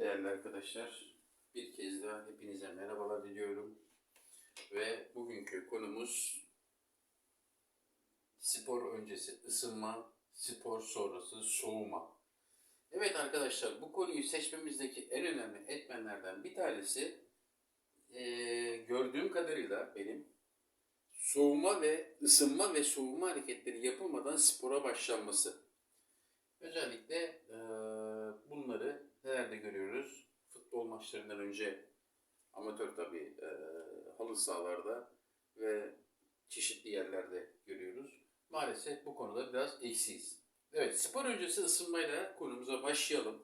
değerli arkadaşlar. Bir kez daha hepinize merhabalar diliyorum. Ve bugünkü konumuz spor öncesi ısınma, spor sonrası soğuma. Evet arkadaşlar bu konuyu seçmemizdeki en önemli etmenlerden bir tanesi eee, gördüğüm kadarıyla benim soğuma ve ısınma ve soğuma hareketleri yapılmadan spora başlanması. Özellikle eee, bunları? Maçlarından önce amatör tabii eee, halı sahalarda ve çeşitli yerlerde görüyoruz. Maalesef bu konuda biraz eksiyiz. Evet, spor öncesi ısınmayla konumuza başlayalım.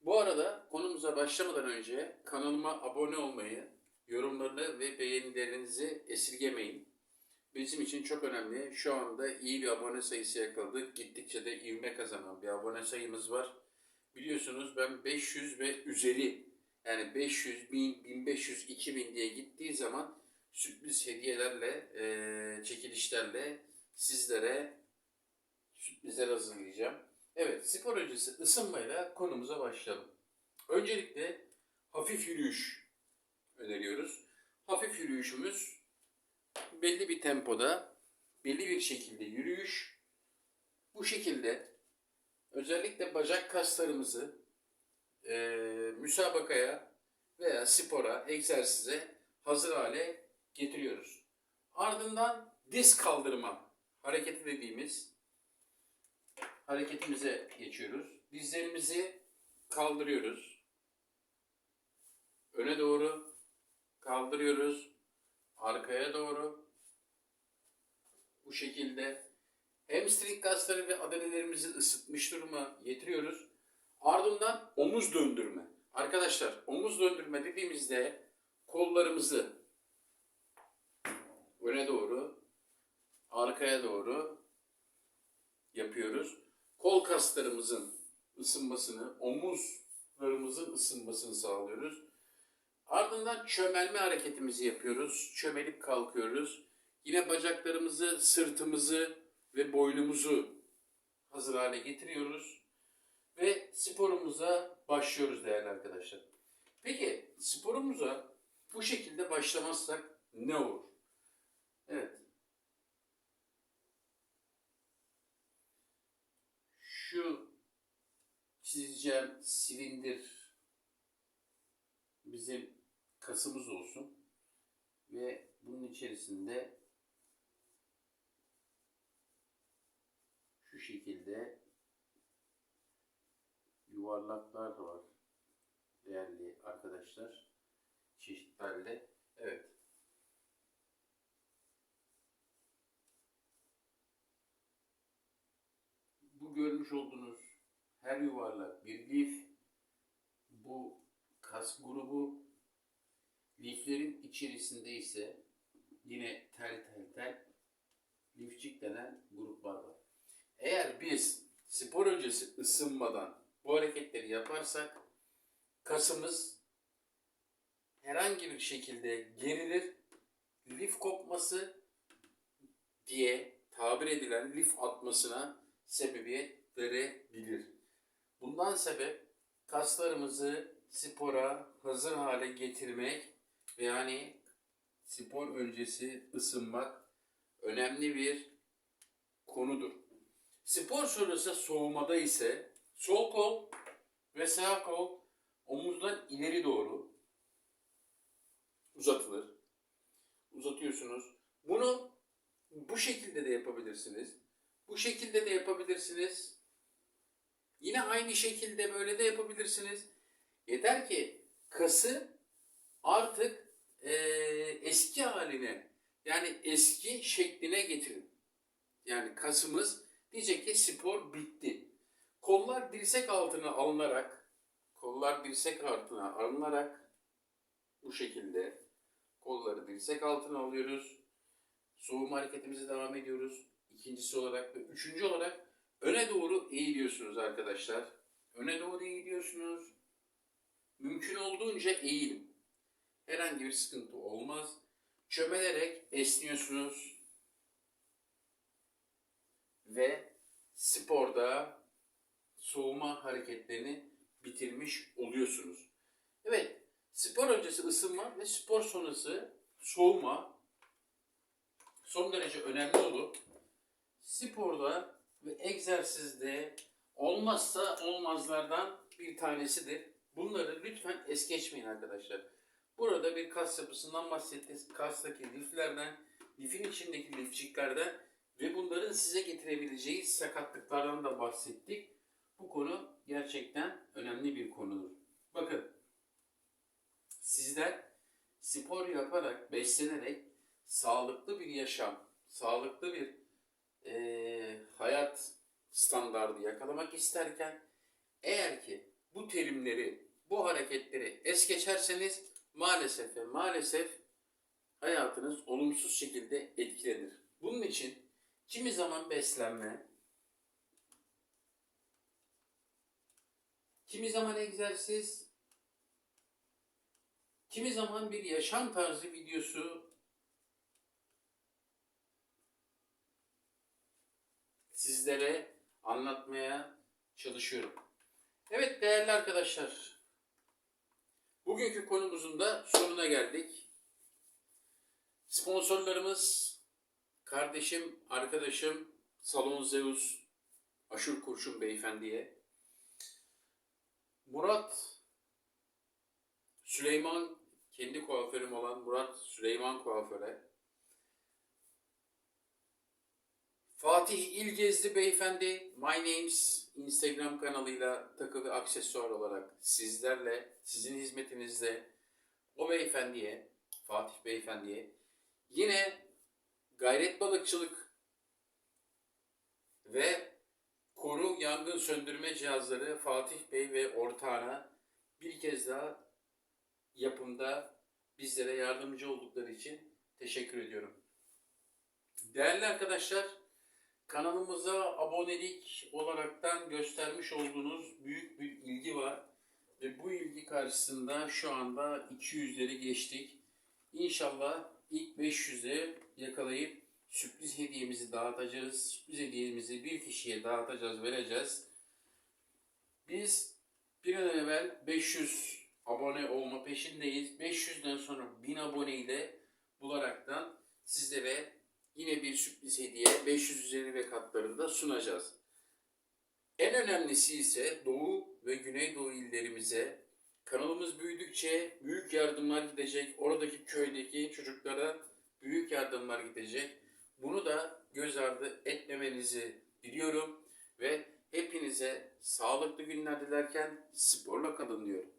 Bu arada konumuza başlamadan önce kanalıma abone olmayı, yorumlarını ve beğenilerinizi esirgemeyin. Bizim için çok önemli. Şu anda iyi bir abone sayısı yakaladık. Gittikçe de ivme kazanan bir abone sayımız var. Biliyorsunuz ben 500 ve üzeri yani 500, 1000, 1500, 2000 diye gittiği zaman sürpriz hediyelerle, eee, çekilişlerle sizlere sürprizler hazırlayacağım. Evet, spor öncesi ısınmayla konumuza başlayalım. Öncelikle hafif yürüyüş öneriyoruz. Hafif yürüyüşümüz belli bir tempoda, belli bir şekilde yürüyüş. Bu şekilde özellikle bacak kaslarımızı eee, müsabakaya veya spora, egzersize hazır hale getiriyoruz. Ardından diz kaldırma hareketi dediğimiz hareketimize geçiyoruz. Dizlerimizi kaldırıyoruz. Öne doğru kaldırıyoruz. Arkaya doğru. Bu şekilde hamstring kasları ve adalelerimizi ısıtmış duruma getiriyoruz. Ardından omuz döndürme. Arkadaşlar omuz döndürme dediğimizde kollarımızı öne doğru, arkaya doğru yapıyoruz. Kol kaslarımızın ısınmasını, omuzlarımızın ısınmasını sağlıyoruz. Ardından çömelme hareketimizi yapıyoruz. Çömelip kalkıyoruz. Yine bacaklarımızı, sırtımızı ve boynumuzu hazır hale getiriyoruz. Ve sporumuza başlıyoruz değerli arkadaşlar. Peki sporumuza bu şekilde başlamazsak ne olur? Evet. Şu çizeceğim silindir bizim kasımız olsun ve bunun içerisinde şu şekilde yuvarlaklar var. Değerli arkadaşlar çeşitlerle. Evet. Bu görmüş olduğunuz her yuvarlak bir lif. Bu kas grubu. Liflerin içerisinde ise yine tel tel tel lifçik denen gruplar var. Eğer biz spor öncesi ısınmadan bu hareketleri yaparsak kasımız herhangi bir şekilde gerilir. Lif kopması diye tabir edilen lif atmasına sebebiyet verebilir. Bundan sebep kaslarımızı spora hazır hale getirmek ve yani spor öncesi ısınmak önemli bir konudur. Spor sonrası soğumada ise sol kol ve sağ kol omuzdan ileri doğru uzatılır. Uzatıyorsunuz. Bunu bu şekilde de yapabilirsiniz. Bu şekilde de yapabilirsiniz. Yine aynı şekilde böyle de yapabilirsiniz. Yeter ki kası artık eee, eski haline yani eski şekline getirin. Yani kasımız diyecek ki spor bitti. Kollar dirsek altına alınarak kollar dirsek altına alınarak bu şekilde kolları dirsek altına alıyoruz. Soğuma hareketimize devam ediyoruz. İkincisi olarak ve üçüncü olarak öne doğru eğiliyorsunuz arkadaşlar. Öne doğru eğiliyorsunuz. Mümkün olduğunca eğilin. Herhangi bir sıkıntı olmaz. Çömelerek esniyorsunuz. Ve sporda soğuma hareketlerini bitirmiş oluyorsunuz. Evet, spor öncesi ısınma ve spor sonrası soğuma son derece önemli olup sporda ve egzersizde olmazsa olmazlardan bir tanesidir. Bunları lütfen es geçmeyin arkadaşlar. Burada bir kas yapısından bahsettik. Kastaki liflerden, lifin içindeki lifçiklerden ve bunların size getirebileceği sakatlıklardan da bahsettik. Bu konu gerçekten önemli bir konudur. Bakın, sizler spor yaparak, beslenerek sağlıklı bir yaşam, sağlıklı bir eee, hayat standardı yakalamak isterken eğer ki bu terimleri, bu hareketleri es geçerseniz maalesef ve maalesef hayatınız olumsuz şekilde etkilenir. Bunun için kimi zaman beslenme, kimi zaman egzersiz, kimi zaman bir yaşam tarzı videosu sizlere anlatmaya çalışıyorum. Evet değerli arkadaşlar, bugünkü konumuzun da sonuna geldik. Sponsorlarımız kardeşim, arkadaşım Salon Zeus Aşur Kurşun Beyefendi'ye, Murat Süleyman kendi kuaförüm olan Murat Süleyman Kuaför'e, Fatih İlgezli Beyefendi, My Names Instagram kanalıyla takı ve aksesuar olarak sizlerle, sizin hizmetinizde o beyefendiye, Fatih Beyefendiye yine gayret balıkçılık ve koru yangın söndürme cihazları Fatih Bey ve ortağına bir kez daha yapımda bizlere yardımcı oldukları için teşekkür ediyorum. Değerli arkadaşlar, kanalımıza abonelik olaraktan göstermiş olduğunuz büyük bir ilgi var. Ve bu ilgi karşısında şu anda 200'leri geçtik. İnşallah ilk 500'e yakalayıp sürpriz hediyemizi dağıtacağız. Sürpriz hediyemizi bir kişiye dağıtacağız, vereceğiz. Biz bir an evvel 500 abone olma peşindeyiz. 500'den sonra 1000 aboneyle bularaktan sizlere yine bir sürpriz hediye 500 üzeri ve katlarında sunacağız. En önemlisi ise Doğu ve Güneydoğu illerimize kanalımız büyüdükçe büyük yardımlar gidecek. Oradaki köydeki çocuklara büyük yardımlar gidecek. Bunu da göz ardı etmemenizi diliyorum ve hepinize sağlıklı günler dilerken sporla kalın diyorum.